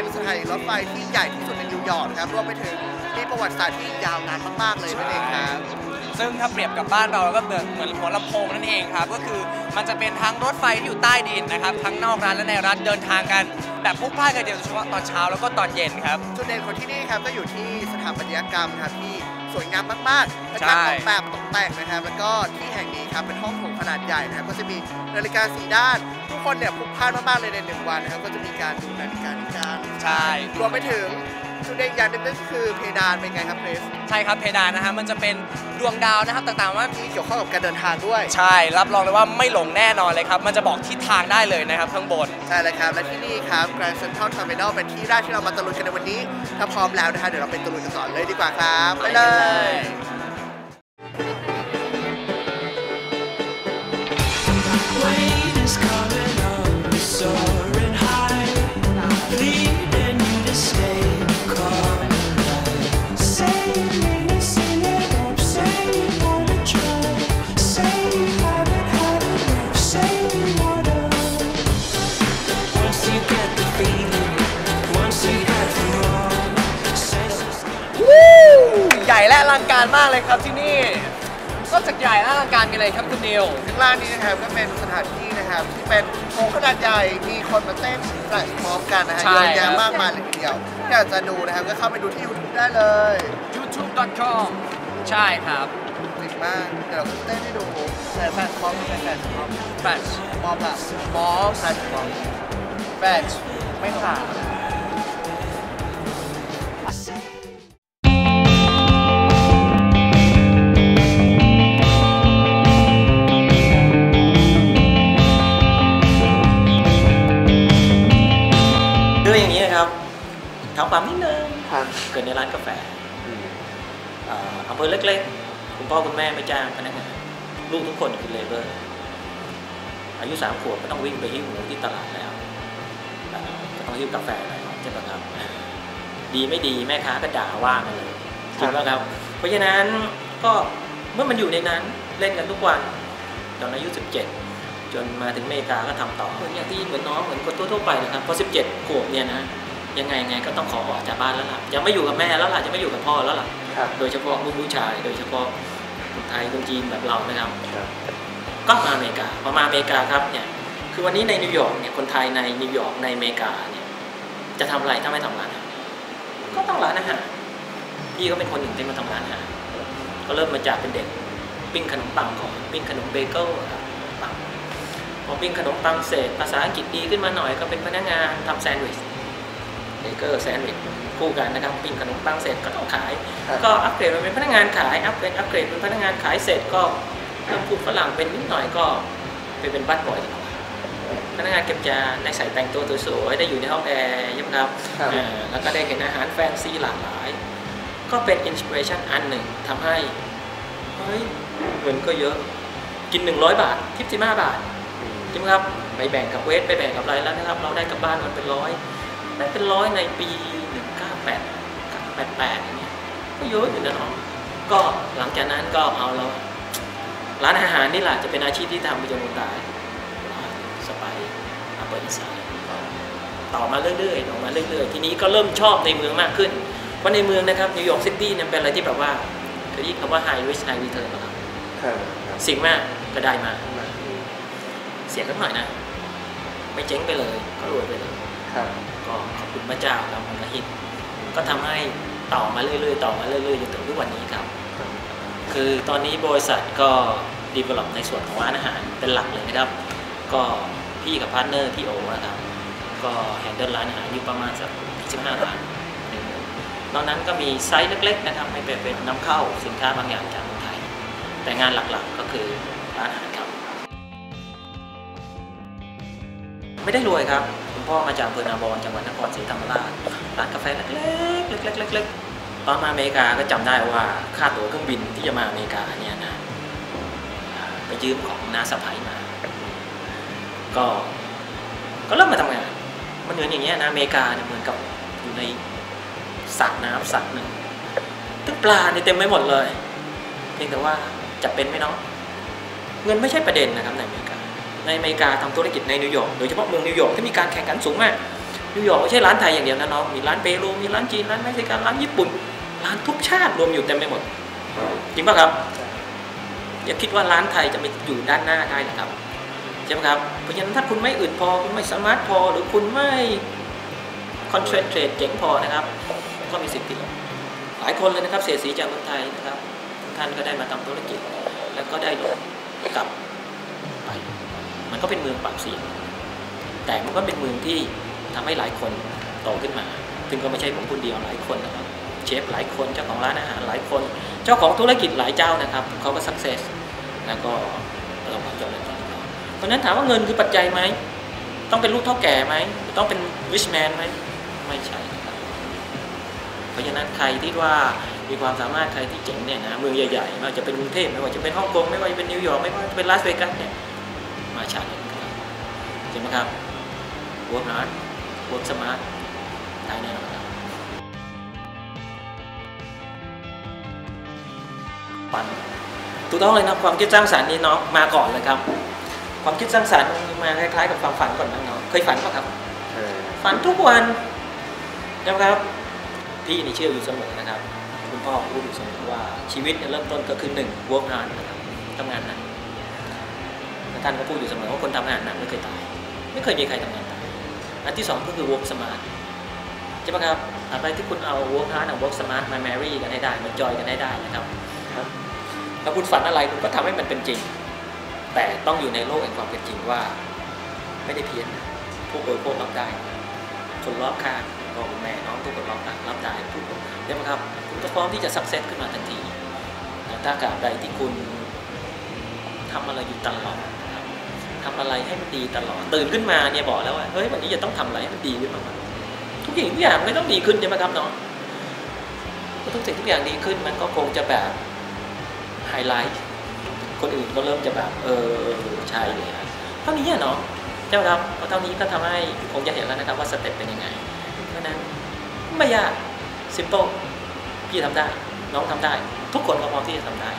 ก็เป็นสถานีรถไฟที่ใหญ่ที่สุดในนิวยอร์กนะครับรวมไปถึงมีประวัติศาสตร์ที่ยาวนานมากๆเลยนั่นเองครับซึ่งถ้าเปรียบกับบ้านเราก็เหมือนเหมือนหัวลำโพงนั่นเองครับ ก็คือมันจะเป็นทั้งรถไฟที่อยู่ใต้ดินนะครับ ทั้งนอกรัฐและในรัฐเดินทางกันแบบพลุกพล่านกันเดียวโดยเฉพาะตอนเช้าแล้วก็ตอนเย็นครับ จุดเด่นของที่นี่ครับก็อยู่ที่สถาปัตยกรรมครับที่ สวยงามมากๆและใช่การออกแบบตกแต่งนะครับแล้วก็ที่แห่งนี้ครับเป็นห้องโถงขนาดใหญ่นะครับก็จะมีนาฬิกาสีด้านทุกคนเนี่ยพลุกพล่านมากๆเลยในหนึ่งวันนะครับก็จะมีการดูนาฬิกาในการใช่รวมไปถึง จุดเด่นอย่างหนึงก็คือเพดานเป็นไงครับเพรสใช่ครับเพดานนะฮะมันจะเป็นดวงดาวนะครับต่างๆว่าที่เกี่ยวข้องกับการเดินทางด้วย ใช่ รับรองเลยว่าไม่หลงแน่นอนเลยครับ มันจะบอกทิศทางได้เลยนะครับข้างบน ใช่เลยครับ และที่นี่ครับ Grand Central Terminal เป็นที่แรกที่เรามาตะลุยกันในวันนี้ ถ้าพร้อมแล้วนะคะเดี๋ยวเราไปตะลุยกันก่อนเลยดีกว่าครับ ไปเลย อลังการมากเลยครับที่นี่นอกจากใหญ่และอลังการมีอะไรครับคุณนิว ข้างล่างนี้นะครับก็เป็นสถานที่นะครับที่เป็นโถงขนาดใหญ่มีคนมาเต้นแฟลชพร้อมกันนะฮะใช่ เยอะครัแยะบมากมายเลยทีเดียวถ้าอยากจะดูนะครับก็เข้าไปดูที่ YouTube ได้เลย youtube.com ใช่ครับจริงมากเดี๋ยวเราเต้นให้ดูแต่แฟลชพร้อมเป็นแฟลชพร้อม Flash มอมแบบมอสแฟลชพร้อม Flash ไม่ผ่านคือ เกิดในร้านกาแฟอ่าอำเภอเล็กๆ คุณพ่อคุณแม่ไม่จ้างพนักงานลูกทุกคนคือเลเบอร์ อายุสามขวบก็ต้องวิ่งไปหิ้วหมูที่ตลาดแล้วอ่าก็ต้องหิ้วกาแฟแล้วใช่ไหมครับอ่าดีไม่ดีแม่ค้าก็ด่าว่ากันเลยจริงไหมครับ เพราะฉะนั้นก็เมื่อมันอยู่ในนั้นเล่นกันทุกวันตอนอายุ 17 จนมาถึงอเมริกาก็ทำต่อเหมือนอย่างที่เหมือนน้องเหมือนคนทั่วๆไปนะครับพอ 17 ขวบเนี่ยนะ ยังไงไงก็ต้องขอออกจากบ้านแล้วล่ะยังไม่อยู่กับแม่แล้วล่ะจะไม่อยู่กับพ่อแล้วล่ะครับโดยเฉพาะลูกผู้ชาย โดยเฉพาะคนไทยคนจีนแบบเรานะครับครับ ก็มาอเมริกาพอมาอเมริกาครับเนี่ยคือวันนี้ในนิวยอร์กเนี่ยคนไทยในนิวยอร์กในอเมริกาเนี่ยจะทำอะไรถ้าไม่ทำร้านอาหารก็ต้องร้านอาหารพี่ก็เป็นคนหนึ่งที่มาทำร้านอาหารก็เริ่มมาจากเป็นเด็กปิ้งขนมปังก่อนปิ้งขนมเบเกิลครับปังพอปิ้งขนมปังเสร็จภาษาอังกฤษดีขึ้นมาหน่อยก็เป็นพนักงานทำแซนด์วิช เบเกอร์แซนด์วิชคู่กันนะครับปิ้งขนมปังเสร็จก็ต้องขายครับก็อัปเกรดมาเป็นพนักงานขายอัปเกรดอัปเกรดเป็นพนักงานขายเสร็จก็เริ่มพูดฝรั่งเป็นนิดหน่อยก็ไปเป็นบัตบอยดีกว่าพนักงานเก็บจานได้ใส่แต่งตัวสวยๆได้อยู่ในห้องแอร์ใช่ไหมครับครับอ่าแล้วก็ได้เห็นอาหารแฟนซีหลากหลาย ก็เป็นอินสปิเรชันอันหนึ่งทำให้เฮ้ยเงินก็เยอะกิน 100 บาททิปสิบห้าบาทใช่ไหมครับไปแบ่งกับเวทไปแบ่งกับอะไรแล้วนะครับ เราได้กลับบ้านมันเป็นร้อย ได้เป็นร้อยในปี 198 88อย่างเงี้ยก็เยอะอยู่นะน้องก็หลังจากนั้นก็เอาเราร้านอาหารนี่แหละจะเป็นอาชีพที่ทำไปจนวันตายสไปอัปเปอร์ดีไซน์ต่อมาเรื่อยๆต่อมาเรื่อยๆ ทีนี้ก็เริ่มชอบในเมืองมากขึ้นเพราะในเมืองนะครับนิวยอร์กซิตี้เนี่ยเป็นอะไรที่แบบว่าเคยได้ยินคำว่า high risk high return ไหมครับครับเสิ่งมากก็ได้มา เสียสักหน่อยนะ ไม่เจ๊งไปเลย ก็รวยไปเลย็ขอบคุณพระเจ้าครับมันก็ฮิตก็ทำให้ต่อมาเรื่อยๆ ต่อมาเรื่อยๆจนถึงทุกวันนี้ครับ คือตอนนี้บริษัทก็ดีเวล็อปในส่วนของร้านอาหารเป็นหลักเลยนะครับ ก็พี่กับพาร์ทเนอร์พี่โอนะครับ ก็แฮนเดิลร้านอาหารอยู่ประมาณสัก15ร้านนอกนั้นก็มีไซส์เล็กๆนะครับให้เป็นนนำเข้าสินค้าบางอย่างจากเมืองไทย แต่งานหลักๆก็คือร้านอาหารครับ ไม่ได้รวยครับ คุณพ่อมาจากอำเภอนาบอนจังหวัดนครศรีธรรมราชร้านกาแฟเล็กๆเล็กๆเล็กๆตอนมาอเมริกาก็จำได้ว่าค่าตั๋วเครื่องบินที่จะมาอเมริกาเนี่ยนะไปยืมของน้าสะพ้ายมา ก็ก็เริ่มมาทำงาน มันเหมือนอย่างเงี้ยนะอเมริกาเนี่ยเหมือนกับอยู่ในสระน้ำสระหนึ่งตึกปลาเนี่ยเต็มไปหมดเลย เพียงแต่ว่าจะเป็นไหมเนาะเงินไม่ใช่ประเด็นนะครับในอเมริกา ในอเมริกาทำธุรกิจในนิวยอร์กโดยเฉพาะเมืองนิวยอร์กที่มีการแข่งขันสูงมากนิวยอร์กไม่ใช่ร้านไทยอย่างเดียวนะน้องมีร้านเปรูมีร้านจีนร้านเม็กซิกันร้านญี่ปุ่นร้านทุกชาติรวมอยู่เต็มไปหมดจริงป่ะครับ อย่าคิดว่าร้านไทยจะไปอยู่ด้านหน้าได้นะครับใช่ไหมครับเพราะฉะนั้นถ้าคุณไม่อึดพอคุณไม่สมาร์ทพอ หรือคุณไม่คอนเทรตเทรดเจ๋งพอนะครับก็มีสิทธิ์ที่หลายคนเลยนะครับเสียสีจากเมืองไทยนะครับท่านก็ได้มาทำธุรกิจ แล้วก็ได้ลงกับ ก็เป็นเมืองปรับเสียง แต่มันก็เป็นเมืองที่ทำให้หลายคนโตขึ้นมา ซึ่งก็ไม่ใช่ผมคนเดียวหลายคนนะครับ เชฟหลายคน เจ้าของร้านอาหารหลายคน เจ้าของธุรกิจหลายเจ้านะครับ เขาก็สักเซส แล้วก็ประสบความสำเร็จเพราะฉะนั้นถามว่าเงินคือปัจจัยไหม ต้องเป็นลูกเท่าแก่ไหม ต้องเป็น rich man ไหม ไม่ใช่นะครับ เพราะฉะนั้นใครที่ว่ามีความสามารถใครที่เจ๋งเนี่ยนะ เมืองใหญ่ๆ ไม่ว่าจะเป็นกรุงเทพ ไม่ว่าจะเป็นฮ่องกง ไม่ว่าจะเป็นนิวยอร์ก ไม่ว่าจะเป็นลาสเวกัสเนี่ย มาชาเลนจ์ครับใช่ไหมครับ work hard work smart ได้แน่นอนครับฝันถูกต้องเลยนะความคิดสร้างสรรค์นี่เนาะมาก่อนเลยครับ ความคิดสร้างสรรค์มาคล้ายๆกับความฝันก่อนนะเนาะเคยฝันปะครับฝันทุกวันนะครับพี่นี่เชื่ออยู่เสมอนะครับ คุณพ่อพูดอยู่เสมอว่าชีวิตเนี่ยเริ่มต้นก็คือหนึ่ง work hard นะครับทำงานหนักและ ท่านก็พูดอยู่เสมอว่าคนทำงานหนักไม่เคยตาย ไม่เคยมีใครทำงานตายอันที่สองก็คือ work smart ใช่ไหมครับอะไรที่คุณเอา work hard กับ work smart มา marry กันให้ได้มาจอยกันให้ได้นะครับถ้าคุณฝันอะไรคุณก็ทำให้มันเป็นจริง แต่ต้องอยู่ในโลกแห่งความเป็นจริงว่า ไม่ได้เพี้ยนนะผู้บริโภครับได้ คนรอบข้างพ่อคุณแม่น้องทุกคนรอบข้างรับได้ทุกคนใช่ไหมครับคุณก็พร้อมที่จะสักเซสขึ้นมาทันทีถ้ากาบใดที่คุณทำอะไรอยู่ตลอด ทำอะไรให้มันดีตลอดตื่นขึ้นมาเนี่ยบอกแล้วว่าเฮ้ยวันนี้จะต้องทำอะไรให้มันดีขึ้นมาทุกอย่างทุกอย่างไม่ต้องดีขึ้นใช่ไหมครับน้องทุกสิ่งทุกอย่างดีขึ้นมันก็คงจะแบบไฮไลท์คนอื่นก็เริ่มจะแบบเออใช่เลยเท่านี้เนาะใช่ไหมครับเพราะเท่านี้ก็ทำให้คงจะเห็นแล้วนะครับว่าสเต็ปเป็นยังไงเพราะนั้นไม่ยาก simple พี่ทำได้ น้องทำได้ ทุกคนก็พร้อมที่จะทำได้